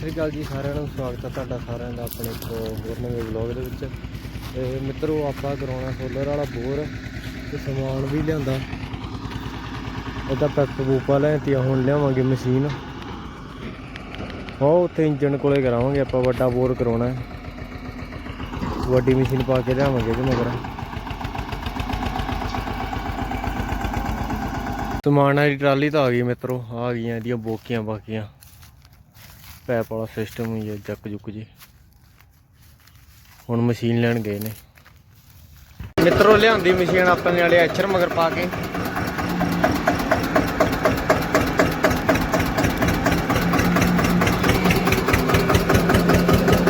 ਸ੍ਰੀ ਅਕਾਲ ਜੀ ਸਾਰਿਆਂ ਨੂੰ, ਸਵਾਗਤ ਹੈ ਤੁਹਾਡਾ ਸਾਰਿਆਂ ਦਾ ਆਪਣੇ ਇੱਕ ਹੋਰ ਨਵੇਂ ਵਲੌਗ ਦੇ ਵਿੱਚ। ਤੇ ਮਿੱਤਰੋ, ਆਪਾਂ ਕਰਾਉਣਾ ਸੋਲਰ ਵਾਲਾ ਬੋਰ ਤੇ ਸਮਾਨ ਵੀ ਲਿਆਂਦਾ। ਇਹਦਾ ਪੈਪ ਬੂਪਾ ਲੈਤੀ ਹੁਣ ਲਿਆਵਾਂਗੇ ਮਸ਼ੀਨ। ਉਹ ਉੱਥੇ ਇੰਜਣ ਕੋਲੇ ਕਰਾਵਾਂਗੇ ਆਪਾਂ, ਵੱਡਾ ਬੋਰ ਕਰਾਉਣਾ ਹੈ। ਵੱਡੀ ਮਸ਼ੀਨ ਪਾ ਕੇ ਲਿਆਵਾਂਗੇ ਇਹਦੇ ਮਗਰ। ਸਮਾਨ ਵਾਲੀ ਟਰਾਲੀ ਤਾਂ ਆ ਗਈ ਮਿੱਤਰੋ, ਆ ਗਈਆਂ ਇਹਦੀਆਂ ਬੋਕੀਆਂ ਬਾਕੀਆਂ। ਪੈਪ ਵਾਲਾ ਸਿਸਟਮ ਹੀ ਹੈ ਜੱਕ ਜੁੱਕ ਜੀ। ਹੁਣ ਮਸ਼ੀਨ ਲੈਣ ਗਏ ਨੇ। ਮਿੱਤਰੋ, ਲਿਆਂਦੀ ਮਸ਼ੀਨ ਆਪਣੇ ਵਾਲੇ ਐਚਰ ਮਗਰ ਪਾ ਕੇ।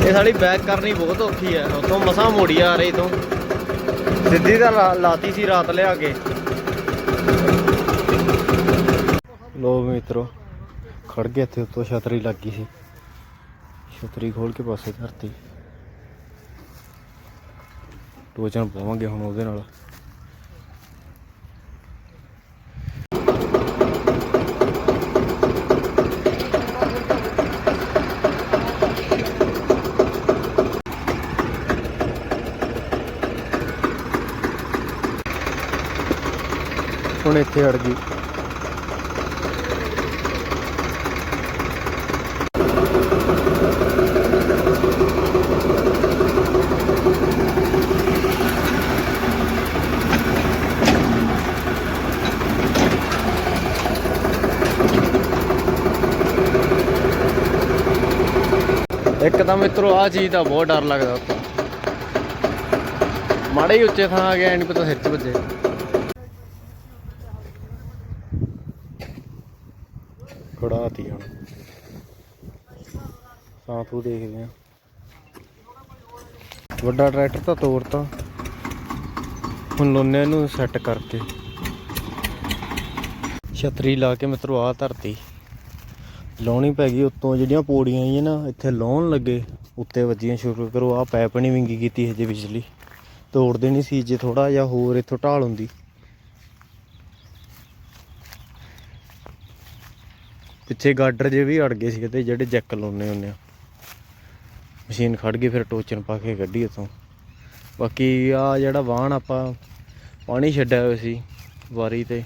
ਇਹ ਸਾਡੀ ਬੈਕ ਕਰਨੀ ਬਹੁਤ ਔਖੀ ਹੈ। ਉਤੋਂ ਮਸਾਂ ਮੋੜੀ ਆ ਰਹੀ ਤੋਂ। ਸਿੱਧੀ ਤਾਂ ਲਾ- ਲਾਤੀ ਸੀ ਰਾਤ ਲਿਆ ਕੇ। ਲੋ ਮਿੱਤਰੋ, ਖੜ ਗਿਆ ਇੱਥੇ ਉੱਤੋਂ, ਛਤਰੀ ਲੱਗੀ ਸੀ। ਛਤਰੀ ਖੋਲ ਕੇ ਪਾਸੇ ਧਰਤੀ। ਟੋਚਨ ਪਾਵਾਂਗੇ ਹੁਣ ਉਹਦੇ ਨਾਲ। ਹੁਣ ਇੱਥੇ ਅੜ ਗਈ। ਇੱਕ ਤਾਂ ਮਿੱਤਰੋ ਆ ਚੀਜ਼ ਦਾ ਬਹੁਤ ਡਰ ਲੱਗਦਾ ਉੱਤੋਂ ਮਾੜੇ ਹੀ ਉੱਚੇ ਥਾਂ ਆ ਗਿਆ ਨਹੀਂ ਪਤਾ ਸਿਰ 'ਚ ਵੱਜੇ। ਖੜਾਤੀ ਹੁਣ। ਸਾਥੂ ਦੇਖਦੇ ਆ। ਵੱਡਾ ਟਰੈਕਟਰ ਤਾਂ ਤੋੜਤਾ ਹੁਣ ਲੋਨੇ ਨੂੰ ਸੈੱਟ ਕਰਕੇ। ਛਤਰੀ ਲਾ ਕੇ ਮਿੱਤਰੋ ਆ ਧਰਤੀ। ਲਾਉਣੀ ਪੈ ਗਈ, ਉੱਤੋਂ ਜਿਹੜੀਆਂ ਪੌੜੀਆਂ ਆਈਆਂ ਨਾ, ਇੱਥੇ ਲਾਉਣ ਲੱਗੇ, ਉੱਤੇ ਵੱਜੀਆਂ ਸ਼ੁਰੂ ਕਰੋ ਆ ਪੈਪ ਨਹੀਂ ਵਿੰਗੀ ਕੀਤੀ ਹਜੇ ਬਿਜਲੀ। ਤੋੜ ਦੇਣੀ ਸੀ ਜੇ ਥੋੜਾ ਜਿਹਾ ਹੋਰ ਇੱਥੋਂ ਢਾਲ ਹੁੰਦੀ। ਪਿੱਛੇ ਗਾਡਰ ਜੇ ਵੀ ਅੜ ਗਏ ਸੀ ਤੇ ਜਿਹੜੇ ਜੈਕ ਲਾਉਨੇ ਹੁੰਨੇ ਆ। ਮਸ਼ੀਨ ਖੜ ਗਈ, ਫਿਰ ਟੋਚਨ ਪਾ ਕੇ ਕੱਢੀ ਉਤੋਂ ਬਾਕੀ ਆ ਜਿਹੜਾ ਵਾਹਣ ਆਪਾਂ ਪਾਣੀ ਛੱਡਿਆ ਹੋਇਆ ਸੀ, ਵਾਰੀ ਤੇ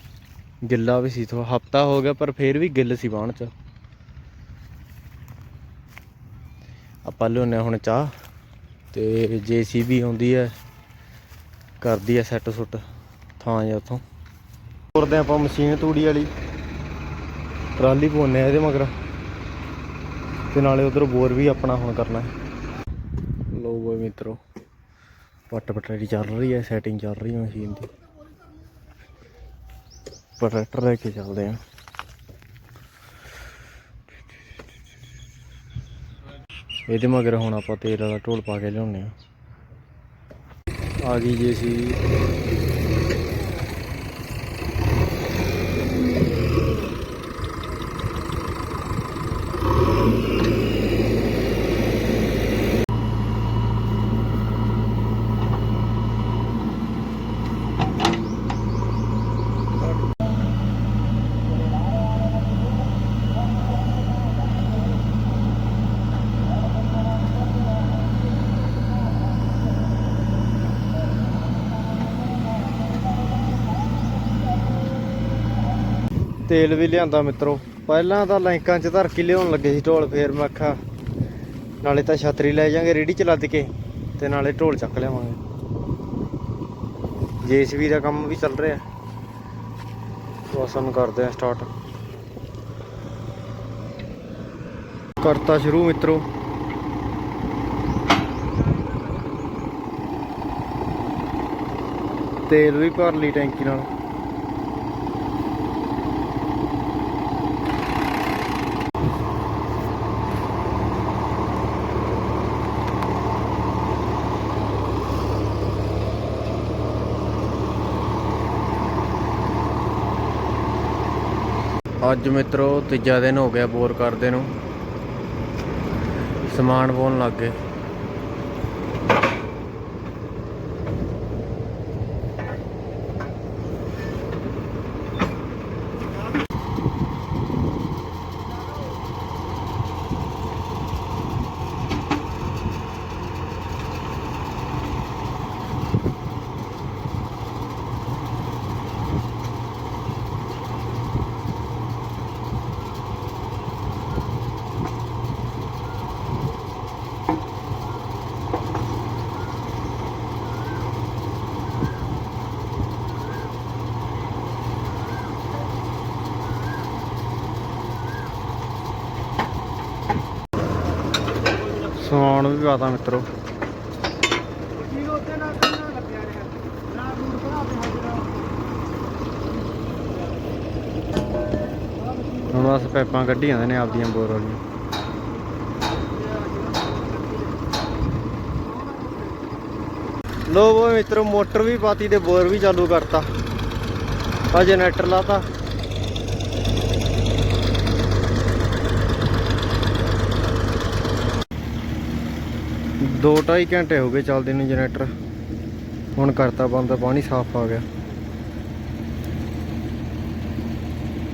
ਗਿੱਲਾ ਵੀ ਸੀ ਥੋੜਾ ਹਫਤਾ ਹੋ ਗਿਆ, ਪਰ ਫੇਰ ਵੀ ਗਿੱਲ ਸੀ ਵਾਹਣ ਚ। ਆਪਾਂ ਲਿਆਉਂਦੇ ਹਾਂ ਹੁਣ ਚਾਹ ਤੇ ਜੀਸੀਬੀ ਆਉਂਦੀ ਹੈ ਕਰਦੀ ਹੈ ਸੈੱਟ ਸੁੱਟ, ਥਾਂ ਜਾਂ ਉਥੋਂ। ਤੋਰਦੇ ਆਪਾਂ ਮਸ਼ੀਨ ਤੂੜੀ ਵਾਲੀ, ਟਰਾਲੀ ਪਾਉਂਦੇ ਆ ਇਹਦੇ ਮਗਰ। ਤੇ ਨਾਲੇ ਉਧਰ ਬੋਰ ਵੀ ਆਪਣਾ ਹੁਣ ਕਰਨਾ ਹੈ। ਲੋ ਬੋਏ ਮਿੱਤਰੋ, ਪੱਟ ਪਟੜੀ ਚੱਲ ਰਹੀ ਹੈ ਸੈਟਿੰਗ ਚੱਲ ਰਹੀ ਹੈ ਮਸ਼ੀਨ ਦੀ। ਪਰ ਟਰੈਕਟਰ ਲੈ ਕੇ ਚੱਲਦੇ ਆ ਇਹਦੇ ਮਗਰ ਹੁਣ ਆਪਾਂ ਤੇਲ ਵਾਲਾ ਢੋਲ ਪਾ ਕੇ ਲਿਆਉਣੇ ਆ ਆ ਗਈ ਜੇ ਸੀ ਤੇਲ ਵੀ ਲਿਆਂਦਾ ਮਿੱਤਰੋ। ਪਹਿਲਾਂ ਤਾਂ ਲੈਂਕਾਂ 'ਚ ਧਰ ਕੇ ਲਿਆਉਣ ਲੱਗੇ ਸੀ ਢੋਲ, ਫੇਰ ਮੈਂ ਆਖਾ ਨਾਲੇ ਤਾਂ ਛਤਰੀ ਲੈ ਜਾਾਂਗੇ ਰੇੜੀ ਚ ਲੱਦ ਕੇ, ਤੇ ਨਾਲੇ ਢੋਲ ਚੱਕ ਲਿਆਵਾਂਗੇ। ਜੇਸੀਬੀ ਦਾ ਕੰਮ ਵੀ ਚੱਲ ਰਿਹਾ। ਬਸ ਹੁਣ ਕਰਦੇ ਆ ਸਟਾਰਟ ਕਰਤਾ ਸ਼ੁਰੂ ਮਿੱਤਰੋ। ਤੇਲ ਵੀ ਭਰ ਲਈ ਟੈਂਕੀ ਨਾਲ। ਅੱਜ ਮਿੱਤਰੋ ਤੀਜਾ ਦਿਨ ਹੋ ਗਿਆ ਬੋਰ ਕਰਦੇ ਨੂੰ। ਸਮਾਨ ਪਾਉਣ ਲੱਗ ਗਏ। ਸਮਾਨ ਵੀ ਪਾਤਾ ਮਿੱਤਰੋ। ਕੀ ਉੱਤੇ ਦੇ ਹੁਣ ਬਸ ਪੈਪਾਂ ਕੱਢੀ ਜਾਂਦੇ ਨੇ ਆਪਦੀਆਂ ਬੋਰ ਵਾਲੀਆਂ। ਲੋ ਉਹ ਮਿੱਤਰੋ, ਮੋਟਰ ਵੀ ਪਾਤੀ ਤੇ ਬੋਰ ਵੀ ਚਾਲੂ ਕਰਤਾ। ਆ ਜਨਰੇਟਰ ਲਾਤਾ। ਦੋ ਢਾਈ ਘੰਟੇ ਹੋ ਗਏ ਚੱਲਦੇ ਨੂੰ ਜਨਰੇਟਰ। ਹੁਣ ਕਰਤਾ ਬੰਦ, ਪਾਣੀ ਸਾਫ਼ ਆ ਗਿਆ।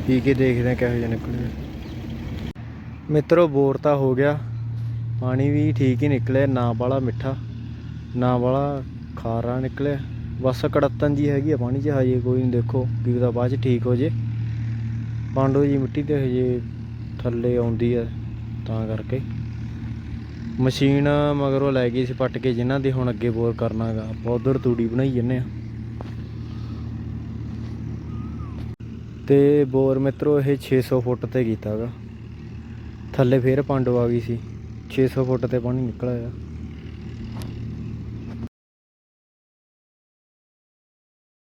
ਪੀ ਕੇ ਦੇਖਦੇ ਆ ਕਿਹੋ ਜਿਹਾ ਨਿਕਲਿਆ ਮਿੱਤਰੋ, ਬੋਰ ਤਾਂ ਹੋ ਗਿਆ। ਪਾਣੀ ਵੀ ਠੀਕ ਹੀ ਨਿਕਲਿਆ, ਨਾ ਵਾਲਾ ਮਿੱਠਾ, ਨਾ ਵਾਲਾ ਖਾਰਾ ਨਿਕਲਿਆ। ਬਸ ਕੜਤਨ ਜੀ ਹੈਗੀ ਆ ਪਾਣੀ 'ਚ, ਹਜੇ ਕੋਈ ਨਹੀਂ ਦੇਖੋ ਕੀ ਪਤਾ ਬਾਅਦ 'ਚ ਠੀਕ ਹੋ ਜੇ। ਪਾਂਡੋ ਜੀ ਮਿੱਟੀ ਤੇ ਹਜੇ ਥੱਲੇ ਆਉਂਦੀ ਆ ਤਾਂ ਕਰਕੇ। ਮਸ਼ੀਨ ਮਗਰੋਂ ਲੈ ਗਈ ਸੀ ਪੱਟ ਕੇ ਜਿਨ੍ਹਾਂ ਦੀ ਹੁਣ ਅੱਗੇ ਬੋਰ ਕਰਨਾਗਾ। ਆਪਾਂ ਉਧਰ ਤੂੜੀ ਬਣਾਈ ਜੰਨੇ ਆ ਤੇ ਬੋਰ ਮਿੱਤਰੋ, ਇਹ 600 ਫੁੱਟ ਤੇ ਕੀਤਾਗਾ। ਥੱਲੇ ਫੇਰ ਪਾਂਡੋ ਆ ਗਈ ਸੀ। 600 ਫੁੱਟ ਤੇ ਪਾਣੀ ਨਿਕਲ ਆਇਆ।